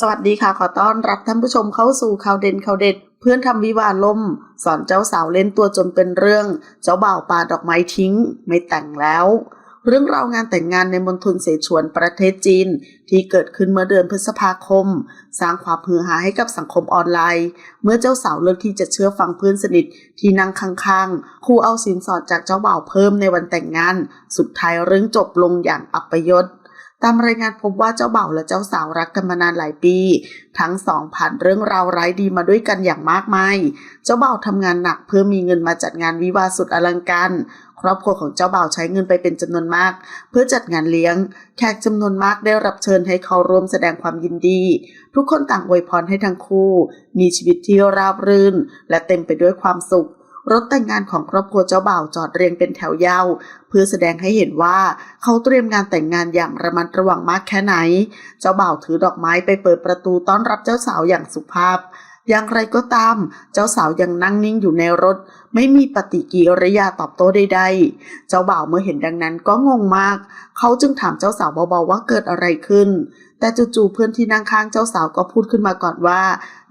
สวัสดีค่ะ ขอต้อนรับท่านผู้ชมเข้าสู่ข่าวเด่นข่าวเด็ด เพื่อนทำวิวาล่ม สอนเจ้าสาวเล่นตัวจนเป็นเรื่อง เจ้าบ่าวปาดอกไม้ทิ้ง ไม่แต่งแล้ว เรื่องราวงานแต่งงานในมณฑลเสฉวนประเทศจีน ที่เกิดขึ้นเมื่อเดือนพฤษภาคม สร้างความฮือฮาให้กับสังคมออนไลน์ เมื่อเจ้าสาวเลือกที่จะเชื่อฟังเพื่อนสนิทที่นั่งข้างๆคู่เอาสินสอดจากเจ้าบ่าวเพิ่มในวันแต่งงาน สุดท้ายเรื่องจบลงอย่างอัปยศ ตามรายงานพบว่าเจ้าบ่าวและเจ้าสาวรักกันมานานหลายปี ทั้งสองผ่านเรื่องราวร้ายดีมาด้วยกันอย่างมากมาย เจ้าบ่าวทำงานหนักเพื่อมีเงินมาจัดงานวิวาสุดอลังการครอบครัวของเจ้าบ่าวใช้เงินไปเป็นจำนวนมาก เพื่อจัดงานเลี้ยง แขกจำนวนมากได้รับเชิญให้เขาร่วมแสดงความยินดี ทุกคนต่างอวยพรให้ทั้งคู่ มีชีวิตที่ราบรื่น และเต็มไปด้วยความสุข รถแต่งงานของครอบครัวเจ้าบ่าวจอดเรียงเป็นแถวยาวเพื่อแสดงให้เห็นว่าเขาเตรียมงานแต่งงานอย่างระมัดระวังมากแค่ไหน เจ้าบ่าวถือดอกไม้ไปเปิดประตูต้อนรับเจ้าสาวอย่างสุภาพ อย่างไรก็ตาม เจ้าสาวยังนั่งนิ่งอยู่ในรถ ไม่มีปฏิกิริยาตอบโต้ใดๆ เจ้าบ่าวเมื่อเห็นดังนั้นก็งงมาก เขาจึงถามเจ้าสาวเบาๆว่าเกิดอะไรขึ้น แต่จู่ๆเพื่อนที่นั่งข้างเจ้าสาวก็พูดขึ้นมาก่อนว่า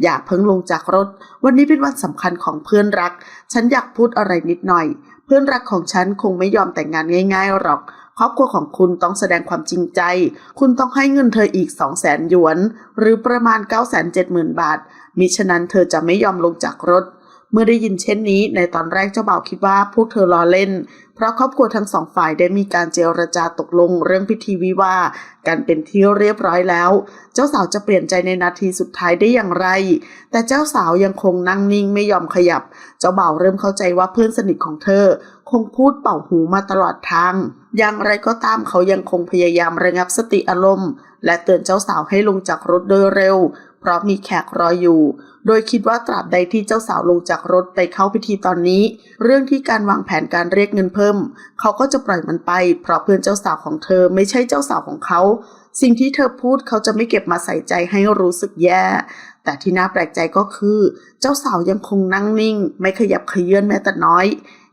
อย่าเพิ่งลงจากรถ วันนี้เป็นวันสำคัญของเพื่อนรัก ฉันอยากพูดอะไรนิดหน่อย เพื่อนรักของฉันคงไม่ยอมแต่งงานง่ายๆหรอก ครอบครัวของคุณต้องแสดงความจริงใจ คุณต้องให้เงินเธออีก 2 0 0แสนหยวน หรือประมาณ 9 7 0 0 0 0 บาท มิฉะนั้นเธอจะไม่ยอมลงจากรถ เมื่อได้ยินเช่นนี้ ในตอนแรกเจ้าบ่าวคิดว่าพวกเธอล้อเล่น เพราะครอบครัวทั้งสองฝ่ายได้มีการเจรจาตกลงเรื่องพิธีวิวาห์กันเป็นที่เรียบร้อยแล้ว เจ้าสาวจะเปลี่ยนใจในนาทีสุดท้ายได้อย่างไร แต่เจ้าสาวยังคงนั่งนิ่งไม่ยอมขยับ เจ้าบ่าวเริ่มเข้าใจว่าเพื่อนสนิทของเธอ คงพูดเป่าหูมาตลอดทาง อย่างไรก็ตามเขายังคงพยายามระงับสติอารมณ์ และเตือนเจ้าสาวให้ลงจากรถโดยเร็ว เพราะมีแขกรออยู่ โดยคิดว่าตราบใดที่เจ้าสาวลงจากรถไปเข้าพิธีตอนนี้ เรื่องที่การวางแผนการเรียกเงินเพิ่ม เขาก็จะปล่อยมันไป เพราะเพื่อนเจ้าสาวของเธอไม่ใช่เจ้าสาวของเขา สิ่งที่เธอพูดเขาจะไม่เก็บมาใส่ใจให้รู้สึกแย่แต่ที่น่าแปลกใจก็คือ เจ้าสาวยังคงนั่งนิ่ง ไม่ขยับเขยื่อนแม้แต่น้อย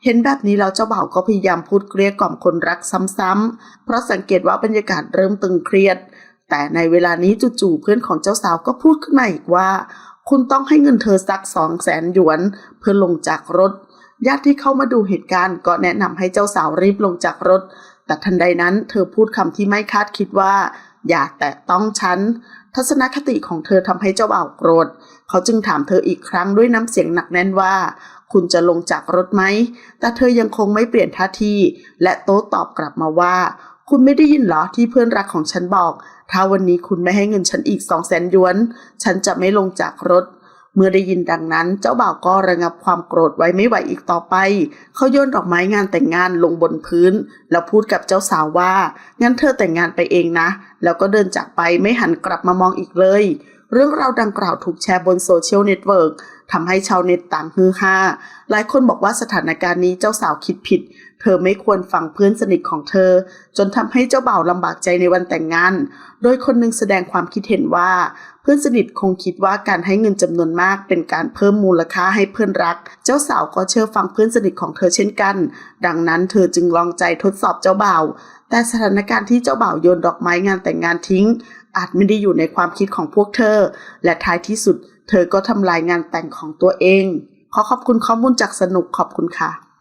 เห็นแบบนี้แล้วเจ้าบ่าวก็พยายามพูดเกลี้ยกล่อมคนรักซ้ำๆ เพราะสังเกตว่าบรรยากาศเริ่มตึงเครียด แต่ในเวลานี้จู่ๆเพื่อนของเจ้าสาวก็พูดขึ้นมาอีกว่า คุณต้องให้เงินเธอสักสองแสนหยวนเพื่อลงจากรถ ญาติที่เข้ามาดูเหตุการณ์ก็แนะนำให้เจ้าสาวรีบลงจากรถ แต่ทันใดนั้นเธอพูดคำที่ไม่คาดคิดว่า อย่าแตะต้องฉันทัศนคติของเธอทำให้เจ้าบ่าวโกรธ เขาจึงถามเธออีกครั้งด้วยน้ำเสียงหนักแน่นว่า คุณจะลงจากรถไหม แต่เธอยังคงไม่เปลี่ยนท่าทีและโต้ตอบกลับมาว่า คุณไม่ได้ยินเหรอที่เพื่อนรักของฉันบอก ถ้าวันนี้คุณไม่ให้เงินฉันอีกสองแสนหยวน ฉันจะไม่ลงจากรถ เมื่อได้ยินดังนั้น เจ้าบ่าวก็ระงับความโกรธไว้ไม่ไหวอีกต่อไป เขาโยนดอกไม้งานแต่งงานลงบนพื้น แล้วพูดกับเจ้าสาวว่า งั้นเธอแต่งงานไปเองนะ แล้วก็เดินจากไปไม่หันกลับมามองอีกเลย เรื่องราวดังกล่าวถูกแชร์บนโซเชียลเน็ตเวิร์กทำให้ชาวเน็ตต่างฮือฮาหลายคนบอกว่าสถานการณ์นี้เจ้าสาวคิดผิด เธอไม่ควรฟังเพื่อนสนิทของเธอ จนทำให้เจ้าบ่าวลำบากใจในวันแต่งงาน โดยคนหนึ่งแสดงความคิดเห็นว่า เพื่อนสนิทคงคิดว่าการให้เงินจำนวนมากเป็นการเพิ่มมูลค่าให้เพื่อนรัก เจ้าสาวก็เชื่อฟังเพื่อนสนิทของเธอเช่นกัน ดังนั้นเธอจึงลองใจทดสอบเจ้าบ่าว แต่สถานการณ์ที่เจ้าบ่าวโยนดอกไม้งานแต่งงานทิ้ง อาจไม่ได้อยู่ในความคิดของพวกเธอ และท้ายที่สุด เธอก็ทำลายงานแต่งของตัวเอง ขอขอบคุณข้อมูลจากสนุกขอบคุณค่ะ